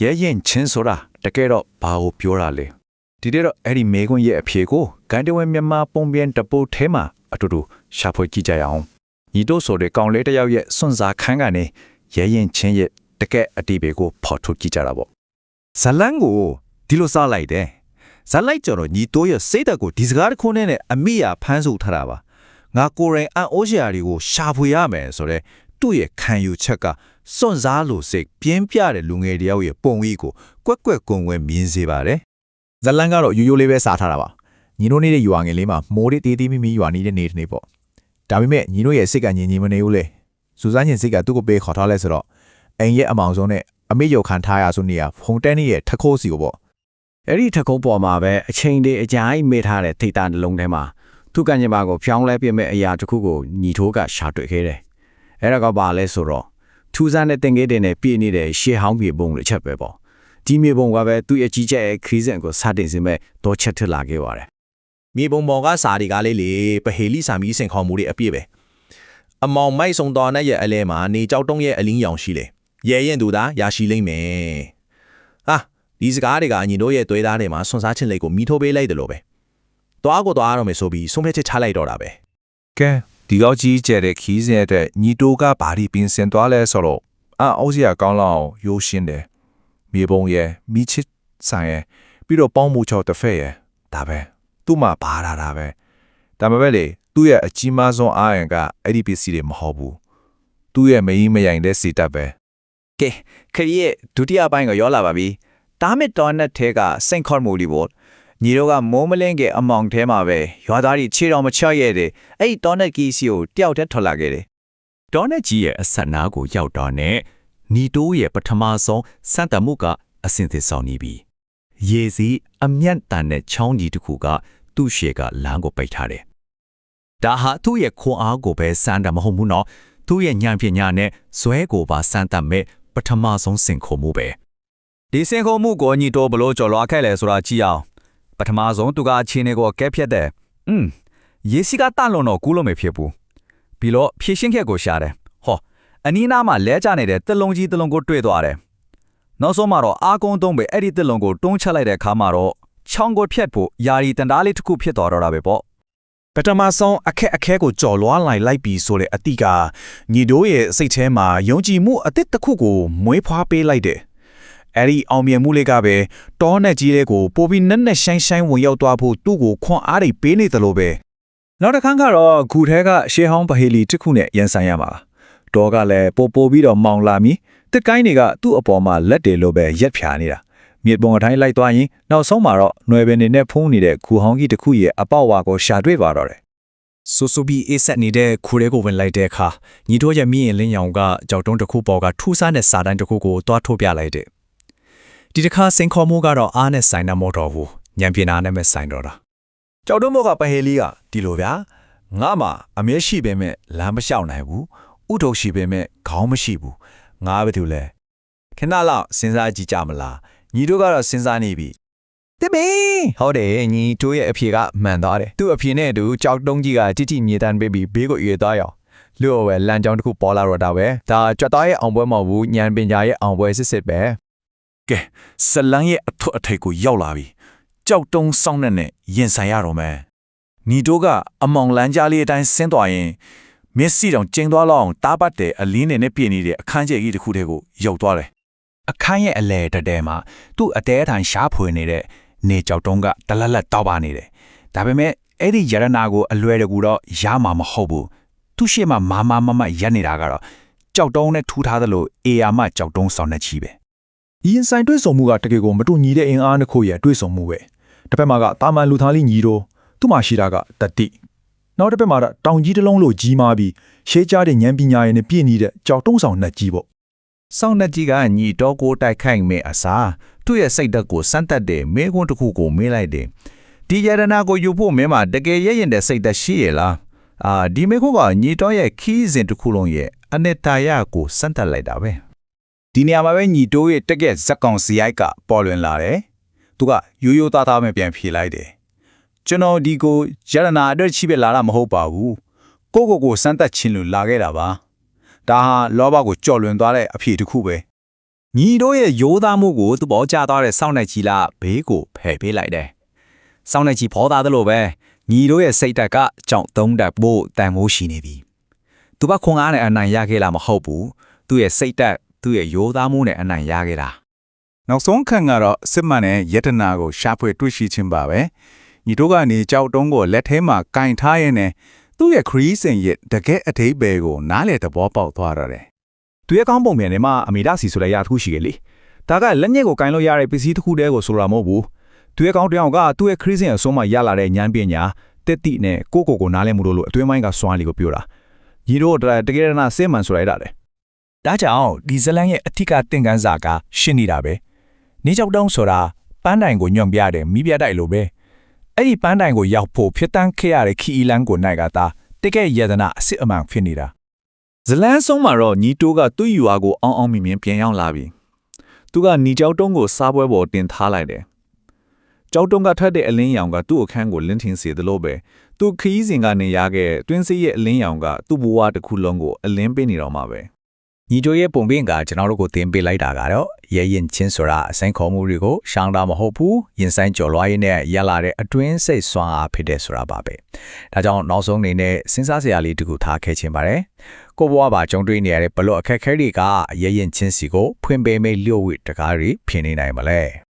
ရဲရင်ချင်းဆိုတာတကယ်တော့ဘာကိုပြောတာလဲဒီတဲ့တော့အဲ့ဒီမေကွန်းရဲ့အဖြေကိုဂန်တဝဲမြန်မာပုံပြန်တပုတ်ထဲမှာအတူတူရှာဖွေကြည့်ကြရအောင်ညီတို့ဆိုတဲ့ကောင်လေးတစ်ယောက်ရဲ့စွန့်စားခန်းကနေရဲရင်ချင်းရဲ့တကယ်အတိပေကိုဖော်ထုတ်ကြည့်ကြတာပေါ့ဇလန်းကိုဒီလိုစလိုက်တယ်ဇလိုက်ကျော်တော့ညီတိုးရဲ့စိတ်ဓာတ်ကိုဒီစကားတစ်ခုနဲ့နဲ့အမိယာဖမ်းဆုပ်ထားတာပါငါကိုယ်တိုင်အန်အိုးရှာတွေကိုရှာဖွေရမယ်ဆိုတော့ သူ့ရဲ့ခံယူချက်ကစွန့်စားလို့စိတ်ပြင်းပြတဲ့လူငယ်တယောက်ရဲ့ပုံကြီးကိုကွက်ကွက်ကွန်ကွယ်မြင်စေပါတယ်ဇလန်ကတော့ရိုးရိုးလေးပဲစားထားတာပါညီတို့နေတဲ့ယူဝငယ်လေးမှာမိုးလေးတေးသေးမိမိယူဝနေတဲ့နေ့တစ်နေ့ပေါ့ဒါပေမဲ့ညီတို့ရဲ့စိတ်ကညင်ညင်မနေဘူးလေစူဇန်ညင်စိတ်ကသူ့ကိုပေးခေါ်ထားလဲဆိုတော့အိမ်ရဲ့အမောင်ဆုံးနဲ့အမေရုပ်ခံထားရဆိုနေရဖုန်တန်းရဲ့ထခိုးစီကိုပေါ့အဲ့ဒီထကုတ်ပေါ်မှာပဲအချိန်လေးအကြာကြီးမေ့ထားတဲ့ထိတ်တာနှလုံးထဲမှာသူကညမကိုဖြောင်းလဲပြမဲ့အရာတစ်ခုကိုညီထိုးကရှာတွေ့ခဲ့တယ်။ အဲ့ဒါကဘာလဲဆိုတော့ထူးဆန်းတဲ့တင်ကေးတင်နဲ့ပြည့်နေတဲ့ရှေးဟောင်းမြေပုံတစ်ချက်ပဲပေါ့။ဒီမြေပုံကပဲသူ့ရဲ့ကြီးကျယ်တဲ့ခရီးစဉ်ကိုစတင်စေမဲ့တော့ချက်ထစ်လာခဲ့ပါတယ်မြေပုံပေါ်ကစာတွေကလေးလေပဟေလိစာမီစင်ခေါ်မှုတွေအပြည့်ပဲအမောင်မိုက်ဆုံတော်နဲ့ရဲ့အလဲမှာနေကြောက်တုံးရဲ့အလင်းရောင်ရှိလေရဲရင်သူသာရရှိလိမ့်မယ်ဟာဒီစကားတွေကညီတို့ရဲ့သွေးသားတွေမှာဆွန်စားချင်းလေးကိုမီးထိုးပေးလိုက်တယ်လို့ပဲတွားကိုတွားရတော့မယ်ဆိုပြီးဆုံးဖြတ်ချက်ချလိုက်တော့တာပဲကဲ ဒီလောက်ကြီးကျတဲ့ခီးစဉ်တဲ့ညီတိုးကဘာဒီပင်စင်သွားလဲဆိုတော့အာအောက်စီယာကောင်းလောက်အောင်ရိုးရှင်းတယ်မြေပုံရဲ့မိချစ်ဆိုင်ရဲ့ပြီးတော့ပေါင်းမှုချောက်တစ်ဖက်ရဲ့ဒါပဲသူ့မှာဘာလာတာပဲဒါပေမဲ့လေသူ့ရဲ့အကြီးမားဆုံးအားရင်ကအဲ့ဒီပစ္စည်းတွေမဟုတ်ဘူးသူ့ရဲ့မကြီးမယိုင်တဲ့စီတပ်ပဲကဲခရီးရဲ့ဒုတိယပိုင်းကိုရောလာပါပြီတားမစ်တော်နဲ့ထဲကစိန်ခေါ်မှုလီပေါ့ ညီတို့ကမိုးမလင်းကအမောင်ထဲမှာပဲရွာသားကြီးခြေတော်မချရတဲ့အဲ့ဒီတော်နဲ့ကီစီကိုတယောက်တည်းထွက်လာခဲ့တယ်ဒေါ်နက်ကြီးရဲ့အဆက်နာကိုရောက်တော့နဲ့နီတိုးရဲ့ပထမဆုံးစံတမှုကအစင်သစ်ဆောင်နေပြီရေစီအမျက်တန်တဲ့ချောင်းကြီးတစ်ခုကသူ့ရှေကလမ်းကိုပိတ်ထားတယ်ဒါဟာသူ့ရဲ့ခွန်အားကိုပဲစမ်းတာမဟုတ်ဘူးနော်သူ့ရဲ့ညံပညာနဲ့ဇွဲကိုပါစမ်းတတ်မဲ့ပထမဆုံးစင်ခုံမှုပဲ။ဒီစင်ခုံမှုကိုညီတော့ဘလို့ကြော်လွားခဲ့လဲဆိုတာကြည့်အောင်။ ပထမဆုံးသူကအခြေအနေကိုကဲဖြတ်တယ်။อืมရေစီကတန့်လွန်တော့ကူးလို့မဖြစ်ဘူး။ပြီးတော့ဖြည့်ရှင်းခက်ကိုရှာတယ်။ဟောအနီးနားမှာလဲကျနေတဲ့တစ်လုံးကြီးတစ်လုံးကိုတွေ့သွားတယ်။နောက်ဆုံးမှာတော့အာကုန်းသုံးပဲအဲ့ဒီတစ်လုံးကိုတွန်းချလိုက်တဲ့အခါမှာတော့ချောင်းကိုဖြတ်ဖို့ယာရီတန်တားလေးတစ်ခုဖြစ်သွားတော့တာပဲပေါ့။ပထမဆုံးအခက်အခဲကိုကြော်လွားလိုက်လိုက်ပြီးဆိုတဲ့အတိကညီတို့ရဲ့စိတ်ထဲမှာယုံကြည်မှုအသစ်တစ်ခုကိုမွေးဖွားပေးလိုက်တယ်။ အဲဒီအောင်မြင်မှုလေးကပဲတောနဲ့ကြီးလေးကိုပိုပြီးနက်နက်ရှိုင်းရှိုင်းဝင်ရောက်သွားဖို့သူ့ကိုခွန်အားတွေပေးနေသလိုပဲနောက်တစ်ခါကတော့ဂူထဲကရှေးဟောင်းပဟေလီတစ်ခုနဲ့ရန်ဆိုင်ရမှာတောကလည်းပိုပိုပြီးတော့မောင်လာပြီးတစ်ကိုင်းတွေကသူ့အပေါ်မှာလက်တယ်လို့ပဲရက်ဖြာနေတာမြေပုံအတိုင်းလိုက်သွားရင်နောက်ဆုံးမှာတော့ຫນွယ်ပင်တွေနဲ့ဖုံးနေတဲ့ခူဟောင်းကြီးတစ်ခုရဲ့အပေါက်ဝါကိုရှာတွေ့ပါတော့တယ်ဆူဆူဘီအေးဆက်နေတဲ့ခူရဲကိုဝင်လိုက်တဲ့အခါညီတို့ရဲ့မြင့်ရင်လင်းရောင်ကကြောက်တုံးတစ်ခုပေါ်ကထူးဆန်းတဲ့စာတန်းတစ်ခုကိုတွားထုတ်ပြလိုက်တဲ့ ဒီတစ်ခါစင်ခေါ်မှုကတော့အားနဲ့ဆိုင်တာမဟုတ်တော့ဘူးညံပြင်းနာနဲ့ပဲဆိုင်တော့တာကြောက်တုံးဘောကပဟေလီကဒီလိုဗျာငါမှအမျက်ရှိပေမဲ့လမ်းမလျှောက်နိုင်ဘူးဥထုပ်ရှိပေမဲ့ခေါင်းမရှိဘူးငါဘာတူလဲခဏလောက်စဉ်းစားကြည့်ကြမလားညီတို့ကတော့စဉ်းစားနေပြီတမင်ဟုတ်တယ်ညီတို့ရဲ့အဖြေကမှန်သွားတယ်သူ့အဖြေနဲ့အတူကြောက်တုံးကြီးကတိတိမြေတန်းပေးပြီးဘေးကိုအေးသွားရောလူ့ဝဲလမ်းကြောင်းတစ်ခုပေါ်လာတော့တာပဲဒါကြွတ်သားရဲ့အောင်ပွဲမဟုတ်ဘူးညံပညာရဲ့အောင်ပွဲစစ်စစ်ပဲ ကဲဇလန်းရဲ့အထွတ်အထိပ်ကိုရောက်လာပြီကြောက်တုံးစောင်းနဲ့နဲ့ရင်ဆိုင်ရတော့မယ်ညီတို့ကအမောင်လန်းကြားလေးအတိုင်းဆင်းသွားရင်မျက်စိတောင်ကျင်းသွားလောက်အောင်တားပတ်တဲ့အလင်းနဲ့နဲ့ပြည့်နေတဲ့အခန်းကျယ်ကြီးတစ်ခုတည်းကိုရောက်သွားတယ်အခန်းရဲ့အလဲတတဲမှာသူ့အတဲအထိုင်ရှားဖွေနေတဲ့နေကြောက်တုံးကတလက်လက်တောက်ပါနေတယ်။ဒါပေမဲ့အဲ့ဒီယရနာကိုအလွယ်တကူတော့ရမှာမဟုတ်ဘူး။သူ့ရှေ့မှာမာမာမမရက်နေတာကတော့ကြောက်တုံးနဲ့ထူထားသလိုအေယာမကြောက်တုံးဆောင်နေချီပဲ။ ရင်ဆိုင်တွေ့ဆုံမှုကတကယ်ကိုမတူညီတဲ့အင်အားတစ်ခုရဲ့တွေ့ဆုံမှုပဲ။တစ်ဖက်မှာကတာမန်လူသားလေးညီတို့သူ့မှာရှိတာကတတိ။နောက်တစ်ဖက်မှာတော့တောင်ကြီးတစ်လုံးလိုကြီးမားပြီးရှေးကြားတဲ့ဉာဏ်ပညာရည်နဲ့ပြည့်နေတဲ့ကြောက်တုံးဆောင်နှက်ကြီးပေါ့။စောင်းနှက်ကြီးကညီတော်ကိုတိုက်ခိုက်မဲ့အစားသူ့ရဲ့စိတ်ဓာတ်ကိုစမ်းတက်တဲ့မဲခွန်းတစ်ခုကိုမေးလိုက်တယ်။ဒီယရနာကိုယူဖို့မင်းမှာတကယ်ရရင်တဲ့စိတ်ဓာတ်ရှိရလား။အာဒီမဲခွန်းကညီတော်ရဲ့ခီးစဉ်တစ်ခုလုံးရဲ့အနှစ်သာရကိုစမ်းတက်လိုက်တာပဲ။ ဒီနေရာမှာပဲညီတိုးရဲ့တက် get ဇက်ကောင်စီရိုက်ကပေါ်လွင်လာတယ်။သူကရိုးရိုးသားသားပဲပြန်ဖြေလိုက်တယ်။ကျွန်တော်ဒီကိုရတနာအတွက်ချိပဲလာတာမဟုတ်ပါဘူး။ကိုကိုကိုစမ်းသက်ချင်းလို့လာခဲ့တာပါ။ဒါဟာလောဘကိုကြော်လွင်သွားတဲ့အဖြေတစ်ခုပဲညီတို့ရဲ့ရိုးသားမှုကိုသဘောကျသွားတဲ့စောင့်နေကြီးလာဘေးကိုဖယ်ပေးလိုက်တယ်။စောင့်နေကြီးဖောသားသလိုပဲညီတို့ရဲ့စိတ်ဓာတ်ကကြောင့်သုံးတတ်ဖို့တန်မိုးရှိနေပြီ။သူကခွန်အားနဲ့အနိုင်ရခဲ့လားမဟုတ်ဘူး။သူ့ရဲ့စိတ်ဓာတ် သူ့ရဲ့ရိုးသားမှုနဲ့အနိုင်ရခဲ့တာ။နောက်ဆုံးခန့်ကတော့စစ်မှန်တဲ့ယတနာကိုရှာဖွေတွေ့ရှိခြင်းပါပဲညီတို့ကနေကြောက်တုံးကိုလက်ထဲမှာကင်ထားရင်းနဲ့သူ့ရဲ့ခရီးစဉ်ရဲ့တကယ်အသေးပဲကိုနားလေသဘောပေါက်သွားရတယ်သူရဲ့ကောင်းပုံမြန်ထဲမှာအမေဒါစီဆိုတဲ့ရာတစ်ခုရှိခဲ့လေဒါကလက်ညက်ကိုကင်လို့ရတဲ့ပစ္စည်းတစ်ခုတည်းကိုဆိုတာမဟုတ်ဘူးသူရဲ့ကောင်းတစ်ယောက်ကသူ့ရဲ့ခရီးစဉ်အဆုံးမှာရလာတဲ့ဉာဏ်ပညာတက်တိနဲ့ကိုကိုကိုနားလဲမှုလို့လို့အတွင်းပိုင်းကစွမ်းလီကိုပြောတာညီတို့တကယ်တနာစေမန်ဆိုရတဲ့ ဒါကြောင့်ဒီဇလန်ရဲ့အထက်ကသင်ခန်းစာကရှင်းနေတာပဲနေကြောက်တုံးဆိုတာပန်းတိုင်ကိုညွန့်ပြတဲ့မိပြတိုက်လိုပဲအဲ့ဒီပန်းတိုင်ကိုရောက်ဖို့ဖြစ်တန်းခဲ့ရတဲ့ခီအီလန်ကိုနိုင်ကသာတကယ်ယတနာအစ်စ်အမှန်ဖြစ်နေတာဇလန်းဆုံးမှာတော့ညီတိုးကသူ့ယူအားကိုအောင်းအောင်းမြင်မြင်ပြန်ရောက်လာပြီသူကညီကြောက်တုံးကိုစားပွဲပေါ်တင်ထားလိုက်တယ်ကြောက်တုံးကထွက်တဲ့အလင်းရောင်ကသူ့အခန်းကိုလင်းထင်စေသလိုပဲသူခရီးစဉ်ကနေရခဲ့တွင်းစေးရဲ့အလင်းရောင်ကသူ့ဘဝတစ်ခုလုံးကိုအလင်းပေးနေတော့မှာပဲ ညီတို့ရဲ့ပုံပြင်ကကျွန်တော်တို့ကိုသင်ပေးလိုက်တာကတော့ရဲရင်ချင်းဆိုတာအဆိုင်ခေါ်မှုတွေကိုရှောင်းတာမဟုတ်ဘူးရင်ဆိုင်ကြော်လွှားရင်းနဲ့ရလာတဲ့အတွင်းစိတ်ဆွမ်းအားဖြစ်တဲ့ဆိုတာပါပဲဒါကြောင့်နောက်ဆုံးအနေနဲ့စဉ်းစားစရာလေးတစ်ခုထားခဲ့ခြင်းပါတယ်ကိုဘွားပါကြုံတွေ့နေရတဲ့ဘလို့အခက်အခဲတွေကရဲရင်ချင်းစီကိုဖွင့်ပေးမိလျှို့ဝှတကားတွေဖြစ်နေနိုင်မလဲ